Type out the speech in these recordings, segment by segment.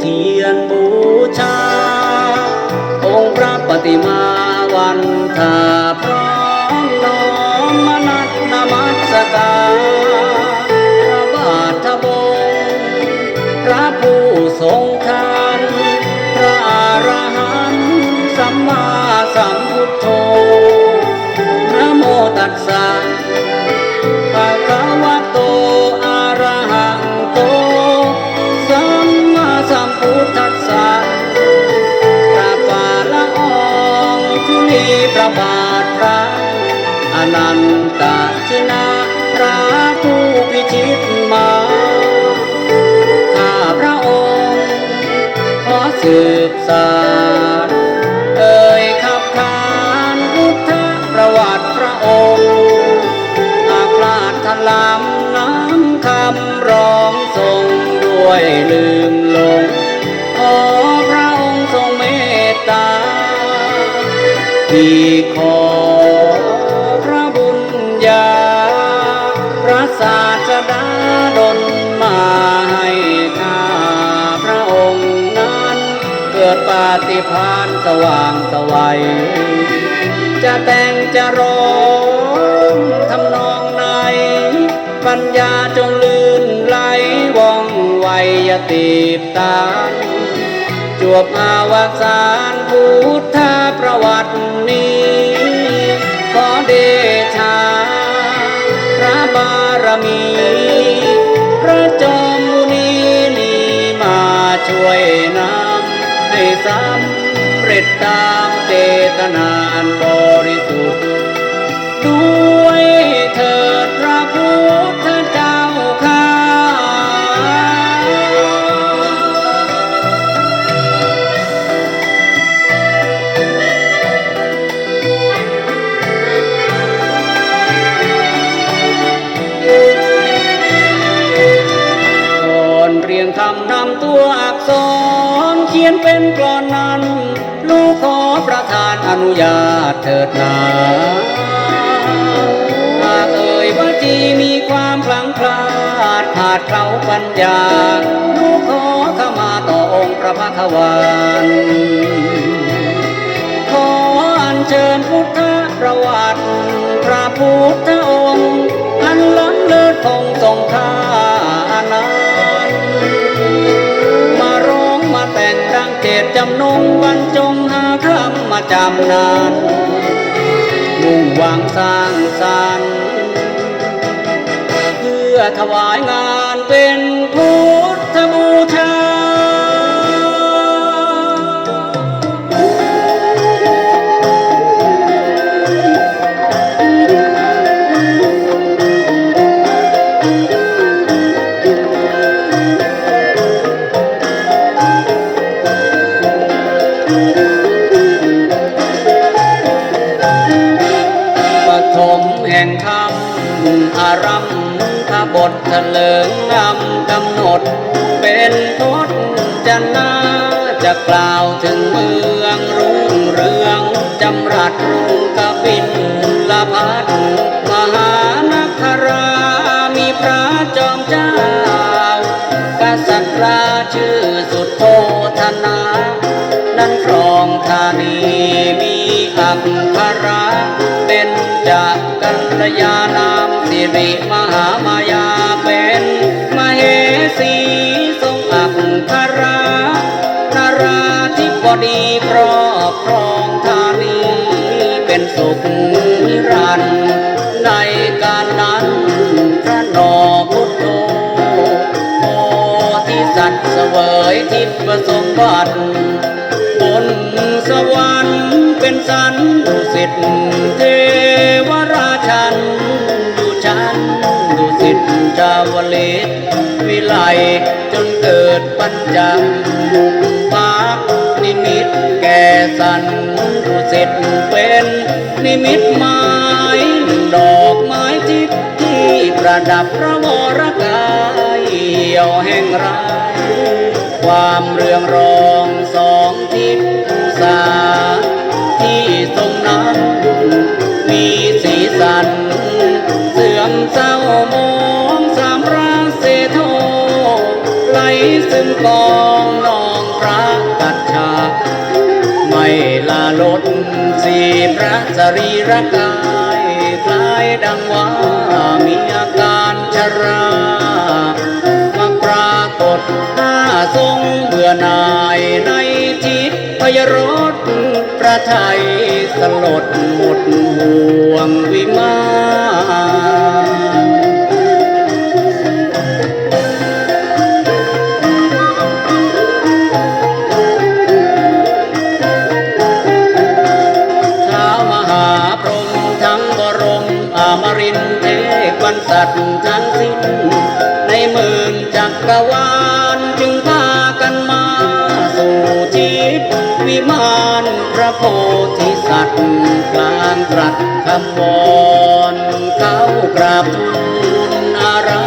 เทียนบูชา องค์พระปฏิมาวันทาพร้อมน้อมมนัตนมัสการพระบาทบงพระผู้ทรงทานพระอรหันต์สัมมาสัมพุทโธนะโมตัสสะ ลืมลงขอพระองค์ทรงเมตตาที่ขอพระบุญญา พระศาสดาดลมาให้ข้าพระองค์นั้นเกิดปาฏิพานสว่างสวัย จะแต่งจะร้องทำนองไหนปัญญาจงลื ตีบตานจวบอาวสานพุทธประวัตินี้ ขอเดชา พระบารมี พระจอมมุนีนี้มาช่วยนำให้สำเร็จตามเจตนานบริสุทธิ์ด้วย ยนเป็นกลอนนั้น ลูกขอประทานอนุญาตเถิดนาหากเอ่ยว่าจีมีความพลังพลาดขาดเขาปัญญา ลูกขอขมาต่อองค์พระพักวานขออัญเชิญพุทธประวัติ พระพุทธองค์ อันล้ำเลิศคงทรงค่ จำนานมุ่งหวังสร้างสรรค์เพื่อถวายงาน บทเถลิงนำกำหนด เป็นพจนาจะกล่าวถึงเมืองรุ่งเรืองจำรัดรุ่งกบินละพัดมหานครามีพระจอมเจ้ากษัตริย์ชื่อสุดโทธนา นั้นครองธานีมีอักขระเป็นจากกั ลยานามสิริมหามายาเป็นมเหสีทรงอักขระนาราธิบดีครอบครองธานีเป็นสุขนิรันดร์ในการนั้นพระนอพุทโธโพธิสัตว์เสวยทิพสมบัติบนสวรรค์เป็นสันดุสิตเทวรา จาวเลวิไลจนเกิดปัญจภาคนิมิตแก่สันดุสิตเป็นนิมิตหมายดอกไม้ทิพที่ประดับพระวรกายเหี่ยวแห่งไรความเรืองรองสองทิศสาที่ทรงนั้นมีสีสัน รีระกายคล้ายดังว่ามีอาการชรามาปรากฏหน้าทรงเบื่อหน่ายในจิตพยรสพระไทยสลดหมดห่วงวิมานานพระโพธิสัตว์กลางตรัสคำวอนเขากราบทูลอารา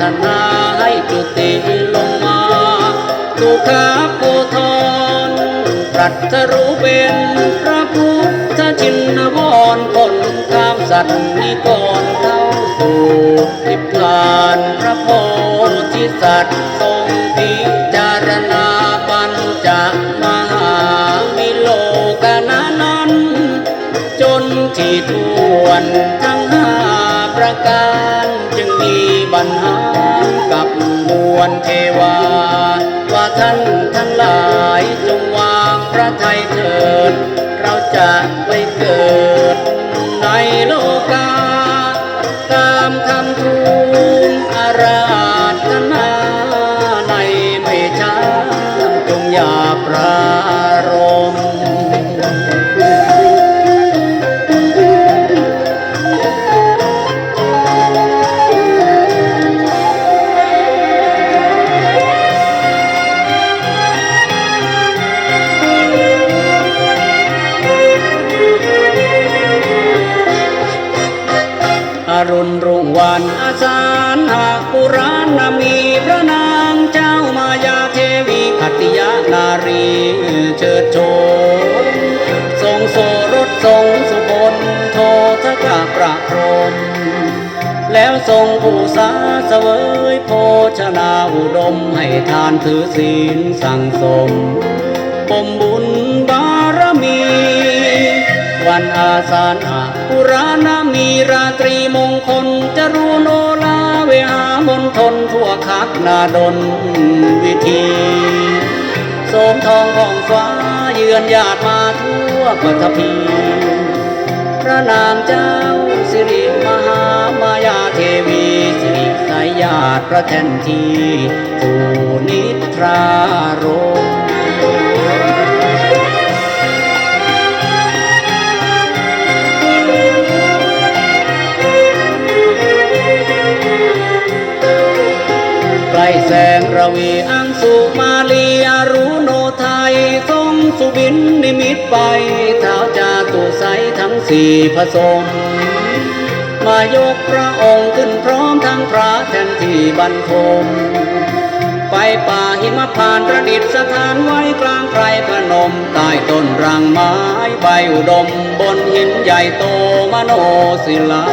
ธนาให้จุติลงมาสุขาโพธรตรัสรู้เป็นพระพุทธชินวรคนข้ามสัตว์นิกรเข้าสู่นิพพานพระโพธิสัตว์ทรงพิ วนทั้งห้าประการจึงมีบัญหากับมวลเทวา ว่าท่านทั้งหลายจงวางพระไทยเถิด เราจะไปเกิดในโลกา ตามคำทูลอาราธนาในไม่ช้าจงอย่าปรา รุณรุ่งวันอาสานหากปุราณมีพระนางเจ้ามายาเทวีขัติยานารีเชิดโชนทรงโสรถทรงสุบนโททกะประพรมแล้วทรงผู้สาเสวยโภชนาอุดมให้ทานถือศีลสั่งสมปมบุญบารมี วันอาสาฬหะปุราณมีราตรีมงคลจรูโนลาเวหามนทนทั่วคักนาดนวิธีโสมทองของฟ้าเยือนญาติมาทั่วปฐพีพระนางเจ้าสิริมหามายาเทวีสิริสายญาติพระแทนทีสูนิทราร ระวีอังสุมาลีอรุโนไทยทรงสุบินนิมิตไปเท้าจาตุใสทั้งสี่ผสม มายกพระองค์ขึ้นพร้อมทั้งพระแทนที่บรรทม ไปป่าหิมพานประดิษฐานไว้กลางไพรพนมใต้ต้นรังไม้ใบอุดมบนหินใหญ่โตมโนศิลา